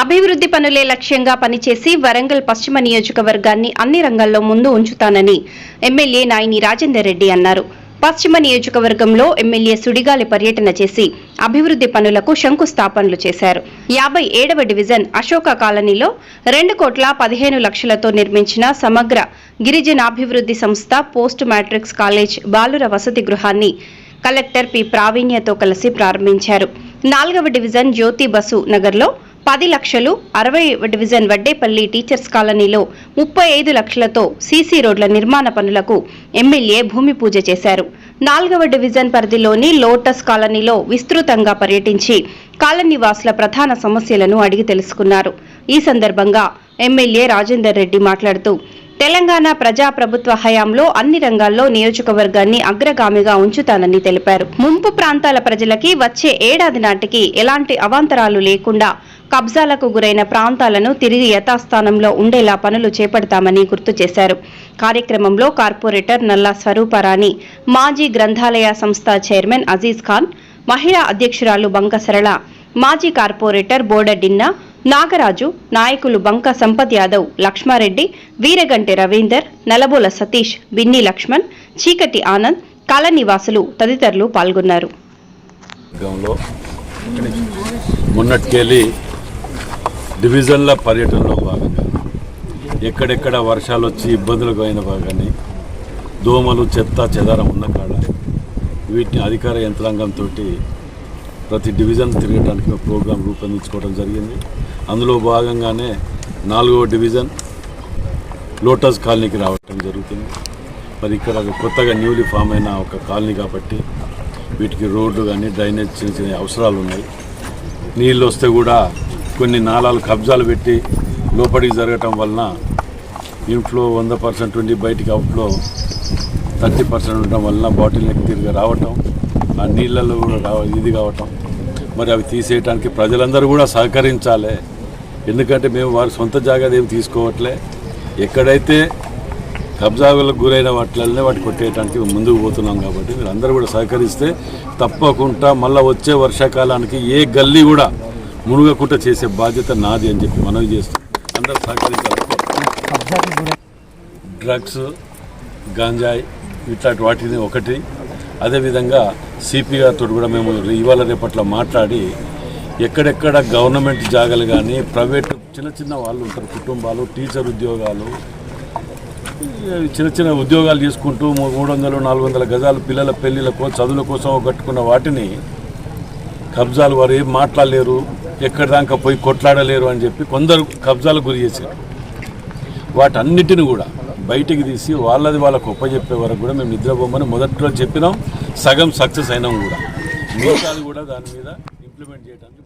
అభివృద్ధి పనులే లక్ష్యంగా పనిచేసి వరంగల్ పశ్చిమ నియోజకవర్గాన్ని అన్ని రంగాల్లో ముందు ఉంచుతానని ఎమ్మెల్యే నాయిని రాజేందర్ రెడ్డి అన్నారు. పశ్చిమ నియోజకవర్గంలో ఎమ్మెల్యే సుడిగాలి పర్యటన చేసి అభివృద్ధి పనులకు శంకుస్థాపనలు చేశారు. యాభై ఏడవ డివిజన్ అశోక కాలనీలో రెండు కోట్ల పదిహేను లక్షలతో నిర్మించిన సమగ్ర గిరిజనాభివృద్ధి సంస్థ పోస్ట్ మ్యాట్రిక్స్ కాలేజ్ బాలుర వసతి గృహాన్ని కలెక్టర్ పి. ప్రావీణ్యతో కలిసి ప్రారంభించారు. నాలుగవ డివిజన్ జ్యోతి బసు నగర్లో పది లక్షలు అరవై డివిజన్ వడ్డేపల్లి టీచర్స్ కాలనీలో ముప్పై ఐదు లక్షలతో సీసీ రోడ్ల నిర్మాణ పనులకు ఎమ్మెల్యే భూమి పూజ చేశారు. నాలుగవ డివిజన్ పరిధిలోని లోటస్ కాలనీలో విస్తృతంగా పర్యటించి కాలనీవాసుల ప్రధాన సమస్యలను అడిగి తెలుసుకున్నారు. ఈ సందర్భంగా ఎమ్మెల్యే రాజేందర్ రెడ్డి మాట్లాడుతూ తెలంగాణ ప్రజాప్రభుత్వ హయాంలో అన్ని రంగాల్లో నియోజకవర్గాన్ని అగ్రగామిగా ఉంచుతానని తెలిపారు. ముంపు ప్రాంతాల ప్రజలకి వచ్చే ఏడాది నాటికి ఎలాంటి అవాంతరాలు లేకుండా కబ్జాలకు గురైన ప్రాంతాలను తిరిగి యథాస్థానంలో ఉండేలా పనులు చేపడతామని గుర్తు చేశారు. కార్యక్రమంలో కార్పొరేటర్ నల్లా స్వరూపరాణి మాజీ గ్రంథాలయ సంస్థ చైర్మన్ అజీజ్ ఖాన్ మహిళా అధ్యక్షురాలు బంక సరళ మాజీ కార్పొరేటర్ బోడడిన్నా నాగరాజు నాయకులు బంక సంపత్ యాదవ్ లక్ష్మారెడ్డి వీరగంటి రవీందర్ నలబోల సతీష్ బిన్ని లక్ష్మణ్ చీకటి ఆనంద్ కాలనీవాసులు తదితరులు పాల్గొన్నారు. మొన్నటికెళ్ళి డివిజన్ల పర్యటనలో భాగంగా ఎక్కడెక్కడ వర్షాలు వచ్చి ఇబ్బందులకు అయిన భాగాన్ని దోమలు చెత్త చెదారం ఉన్న కాడ వీటిని అధికార యంత్రాంగంతో ప్రతి డివిజన్ తిరగడానికి ఒక ప్రోగ్రాం రూపొందించుకోవడం జరిగింది. అందులో భాగంగానే నాలుగవ డివిజన్ లోటస్ కాలనీకి రావటం జరుగుతుంది. మరి ఇక్కడ కొత్తగా న్యూలీ ఫామ్ అయిన ఒక కాలనీ కాబట్టి వీటికి రోడ్లు కానీ డ్రైనేజ్ చిన్న చిన్న అవసరాలు ఉన్నాయి నీళ్ళు వస్తే కూడా కొన్ని నాలాలు కబ్జాలు పెట్టి లోపలికి జరగటం వలన ఇన్ఫ్లో వంద పర్సెంట్ ఉండి బయటికి అవుట్లో థర్టీ పర్సెంట్ ఉండటం వలన బాటిల్ నెక్ తిరిగి రావటం ఆ నీళ్ళల్లో కూడా రావ ఇది కావటం. మరి అవి తీసేయడానికి ప్రజలందరూ కూడా సహకరించాలి. ఎందుకంటే మేము వారి సొంత జాగ్రత్త ఏమి తీసుకోవట్లే. ఎక్కడైతే కబ్జాలకు గురైన వాటిలనే వాటి కొట్టేయడానికి ముందుకు పోతున్నాం కాబట్టి మీరు అందరూ కూడా సహకరిస్తే తప్పకుండా మళ్ళీ వచ్చే వర్షాకాలానికి ఏ గల్లీ కూడా మునుగకుండా చేసే బాధ్యత నాది అని చెప్పి మనవి చేస్తాం అందరూ సహకరించాలి డ్రగ్స్ గాంజాయి ఇట్లాంటి వాటిని ఒకటి. అదేవిధంగా సిపి గారితో కూడా మేము ఇవాళ రేపట్లో మాట్లాడి ఎక్కడెక్కడ గవర్నమెంట్ జాగాలు కానీ ప్రైవేట్ చిన్న చిన్న వాళ్ళు ఉంటారు కుటుంబాలు టీచర్ ఉద్యోగాలు చిన్న చిన్న ఉద్యోగాలు చేసుకుంటూ మూడు వందలు నాలుగు వందల గజాలు పిల్లల పెళ్ళిళ్ళకో చదువుల కోసం కట్టుకున్న వాటిని కబ్జాలు వారు ఏం మాట్లాడలేరు. ఎక్కడి దాకా పోయి కొట్లాడలేరు అని చెప్పి కొందరు కబ్జాలకు గురి చేశారు. వాటన్నిటిని కూడా బయటికి తీసి వాళ్ళది వాళ్ళకు ఒప్పచెప్పే వరకు కూడా మేము నిద్రపోమని మొదట్లో చెప్పినాం. సగం సక్సెస్ అయినాం కూడా. మిగతాది కూడా దాని మీద ఇంప్లిమెంట్ చేయడానికి